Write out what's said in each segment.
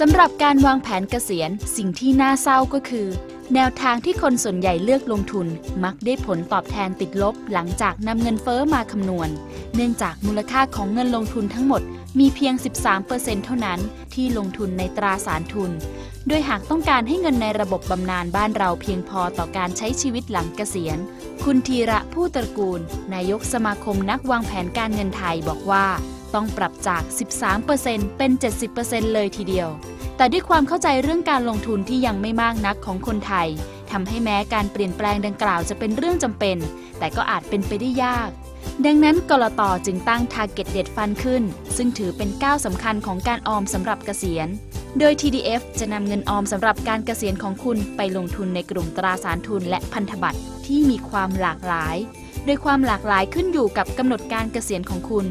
สำหรับการวางแผนเกษียณสิ่งที่น่าเศร้าก็คือ แนวทางที่คนส่วนใหญ่เลือกลงทุน มักได้ผลตอบแทนติดลบหลังจากนำเงินเฟอ้อมาคำนวณ เนื่องจากมูลค่าของเงินลงทุนทั้งหมดมีเพียง 13%เท่านั้นที่ลงทุนในตราสารทุน โดยหากต้องการให้เงินในระบบบำนาญบ้านเราเพียงพอต่อการใช้ชีวิตหลังเกษียณ คุณธีระผู้ตระกูล นายกสมาคมนักวางแผนการเงินไทยบอกว่า ต้องปรับจาก 13%เป็น 70%เลยทีเดียว แต่ด้วยความเข้าใจเรื่องการลงทุนที่ยังไม่มากนักของคนไทยทำให้แม้การเปลี่ยนแปลงดังกล่าวจะเป็นเรื่องจำเป็น แต่ก็อาจเป็นไปได้ยากดังนั้นกลตจึงตั้ง Target เด็ดฟันขึ้น ซึ่งถือเป็นก้าวสำคัญของการออมสำหรับเกษียณ โดย TDF จะนำเงินออมสำหรับการเกษียณของคุณไปลงทุนในกลุ่มตราสารทุนและพันธบัตรที่มีความหลากหลาย โดยความหลากหลายขึ้นอยู่กับกำหนดการเกษียณของคุณ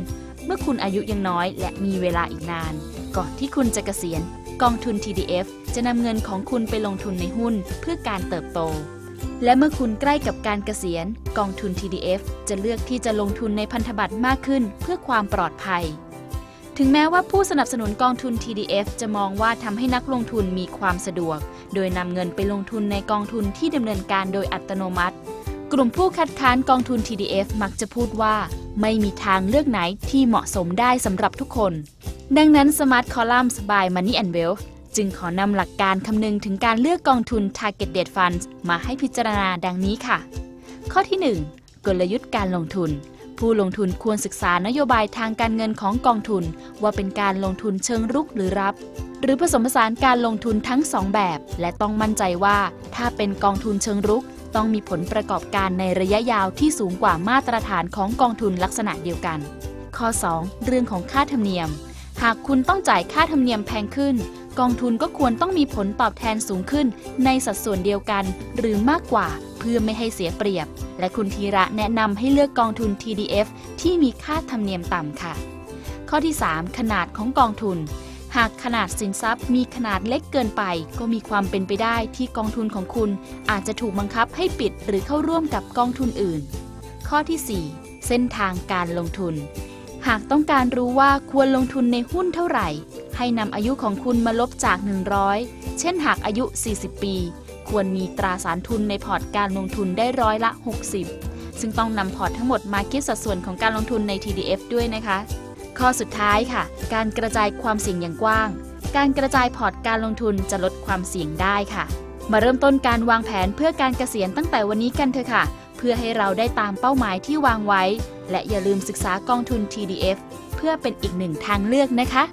เมื่อคุณอายุยังน้อยและมีเวลาอีกนาน ก่อนที่คุณจะเกษียณ กองทุน TDF จะนำเงินของคุณไปลงทุนในหุ้นเพื่อการเติบโต และเมื่อคุณใกล้กับการเกษียณ กองทุน TDF จะเลือกที่จะลงทุนในพันธบัตรมากขึ้นเพื่อความปลอดภัย ถึงแม้ว่าผู้สนับสนุนกองทุน TDF จะมองว่าทำให้นักลงทุนมีความสะดวก โดยนำเงินไปลงทุนในกองทุนที่ดำเนินการโดยอัตโนมัติ กลุ่มผู้คัดค้านกองทุน TDF มักจะพูดว่า ไม่มีทางเลือกไหนที่เหมาะสมได้สำหรับทุกคน ดังนั้น Smart Columns by Money and Wealth จึงขอนำหลักการคำนึงถึงการเลือกกองทุน Target Date Funds มาให้พิจารณาดังนี้ค่ะ ข้อที่ 1 กลยุทธ์การลงทุน ผู้ลงทุนควรศึกษานโยบายทางการเงินของกองทุน ว่าเป็นการลงทุนเชิงรุกหรือรับ หรือผสมผสานการลงทุนทั้ง 2 แบบ และต้องมั่นใจว่าถ้าเป็นกองทุนเชิงรุก ต้องมีผลประกอบการในระยะยาวที่สูงกว่ามาตรฐานของกองทุนลักษณะเดียวกัน ข้อ 2 เรื่องของค่าธรรมเนียม หากคุณต้องจ่ายค่าธรรมเนียมแพงขึ้น กองทุนก็ควรต้องมีผลตอบแทนสูงขึ้น ในสัดส่วนเดียวกัน หรือมากกว่าเพื่อไม่ให้เสียเปรียบ และคุณธีระแนะนำให้เลือกกองทุน TDF ที่มีค่าธรรมเนียมต่ำค่ะ ข้อที่ 3 ขนาดของกองทุน หากขนาดสินทรัพย์มีขนาดเล็กเกินไป ก็มีความเป็นไปได้ที่กองทุนของคุณ อาจจะถูกบังคับให้ปิดหรือเข้าร่วมกับกองทุนอื่น ข้อที่ 4 เส้นทางการลงทุน หากต้องการรู้ว่าควรลงทุนในหุ้นเท่าไหร่ ให้นำอายุของคุณมาลบจาก 100 เช่นหากอายุ 40 ปี ควรมีตราสารทุนในพอร์ตการลงทุนได้ร้อยละ 60 ซึ่งต้องนำพอร์ตทั้งหมดมาคิดสัดส่วนของการลงทุนใน TDF ด้วยนะคะ ข้อสุดท้ายค่ะ การกระจายความเสี่ยงอย่างกว้าง การกระจายพอร์ตการลงทุนจะลดความเสี่ยงได้ค่ะ มาเริ่มต้นการวางแผนเพื่อการเกษียณตั้งแต่วันนี้กันเถอะค่ะ เพื่อให้เราได้ตามเป้าหมายที่วางไว้ และอย่าลืมศึกษากองทุน TDF เพื่อเป็นอีกหนึ่งทางเลือกนะคะ